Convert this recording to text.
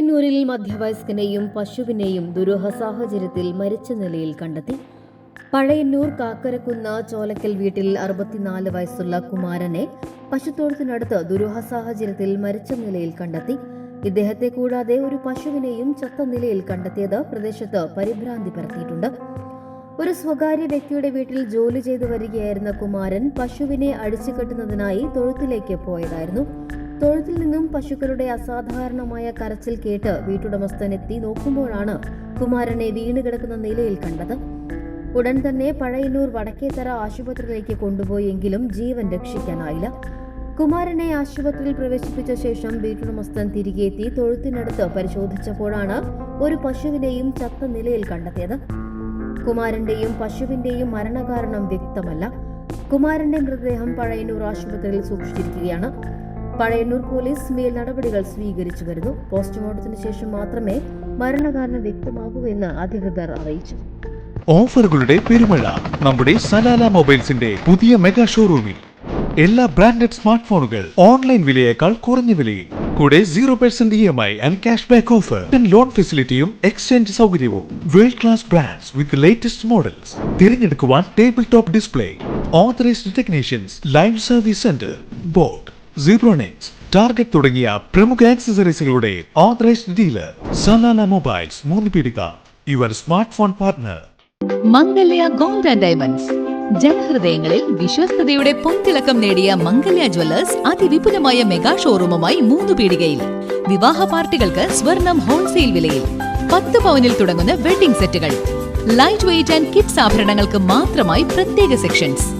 പഴയന്നൂരിൽ മധ്യവയസ്കനെയും പശുവിനെയും ദുരൂഹ സാഹചര്യത്തിൽ മരിച്ച നിലയിൽ കണ്ടെത്തി. പഴയന്നൂർ കാക്കരക്കുന്ന ചോലക്കൽ വീട്ടിൽ അറുപത്തിനാല് വയസ്സുള്ള കുമാരനെ പശുത്തൊഴുത്തിനടുത്ത് ദുരൂഹ സാഹചര്യത്തിൽ മരിച്ച നിലയിൽ കണ്ടെത്തി. ഇദ്ദേഹത്തെ കൂടാതെ ഒരു പശുവിനെയും ചത്ത നിലയിൽ കണ്ടെത്തിയത് പ്രദേശത്ത് പരിഭ്രാന്തി പരത്തിയിട്ടുണ്ട്. ഒരു സ്വകാര്യ വ്യക്തിയുടെ വീട്ടിൽ ജോലി ചെയ്തു വരികയായിരുന്ന കുമാരൻ പശുവിനെ അടിച്ചു കെട്ടുന്നതിനായി തൊഴുത്തിലേക്ക് പോയതായിരുന്നു. തൊഴുത്തിൽ നിന്നും പശുക്കളുടെ അസാധാരണമായ കരച്ചിൽ കേട്ട് വീട്ടുടമസ്ഥൻ എത്തി നോക്കുമ്പോഴാണ് കുമാരനെ വീണ് കിടക്കുന്ന നിലയിൽ കണ്ടത്. ഉടൻ തന്നെ പഴയന്നൂർ വടക്കേത്തറ ആശുപത്രിയിലേക്ക് കൊണ്ടുപോയെങ്കിലും ജീവൻ രക്ഷിക്കാനായില്ല. കുമാരനെ ആശുപത്രിയിൽ പ്രവേശിപ്പിച്ച ശേഷം വീട്ടുടമസ്ഥൻ തിരികെ എത്തി തൊഴുത്തിനടുത്ത് പരിശോധിച്ചപ്പോഴാണ് ഒരു പശുവിനെയും ചത്ത നിലയിൽ കണ്ടെത്തിയത്. കുമാരന്റെയും പശുവിന്റെയും മരണകാരണം വ്യക്തമല്ല. കുമാരന്റെ മൃതദേഹം പഴയന്നൂർ ആശുപത്രിയിൽ സൂക്ഷിച്ചിരിക്കുകയാണ്. പഴയന്നൂർ പോലീസ് മേൽ നടപടികൾ സ്വീകരിച്ചു വരുന്നു. പോസ്റ്റ്മോർട്ടത്തിന് ശേഷം മാത്രമേ മരണകാരണം വ്യക്തമാകൂ എന്ന് അധികൃതർ അറിയിച്ചു. ഓഫറുകളുടെ പെരുമഴ നമ്മുടെ സലാല മൊബൈൽസിന്റെ പുതിയ മെഗാ ഷോറൂമിൽ. എല്ലാ ബ്രാൻഡഡ് സ്മാർട്ട് ഫോണുകൾ ഓൺലൈൻ വിലയേക്കാൾ കുറഞ്ഞ വിലയിൽ. കൂടെ zero percent E M I and cash back offer. Loan ഫെസിലിറ്റിയും exchange സൗകര്യവും. World class brands with latest models തിരഞ്ഞെടുക്കുവാൻ table top display authorised technicians live service centre boAt Zebronics target തുടങ്ങിയ പ്രമുഖ ആക്സസറീസുകളുടെ authorised dealer Salala mobiles Moonnu Peedika your smart phone partner Mangalya gold diamonds. ജനഹൃദയങ്ങളിൽ വിശ്വസ്തയുടെ പൊൻതിളക്കം നേടിയ Mangalya Jewellers അതിവിപുലമായ mega ഷോറൂമുമായി മൂന്ന് പീടികയിൽ വിവാഹ പാർട്ടികൾക്ക് സ്വർണം ഹോൾസെയിൽ വിലയിൽ. പത്ത് പവനിൽ തുടങ്ങുന്ന വെഡിംഗ് സെറ്റുകൾ. ലൈറ്റ് വെയിറ്റ് ആൻഡ് കിഡ്സ് ആഭരണങ്ങൾക്ക് മാത്രമായി പ്രത്യേക സെക്ഷൻസ്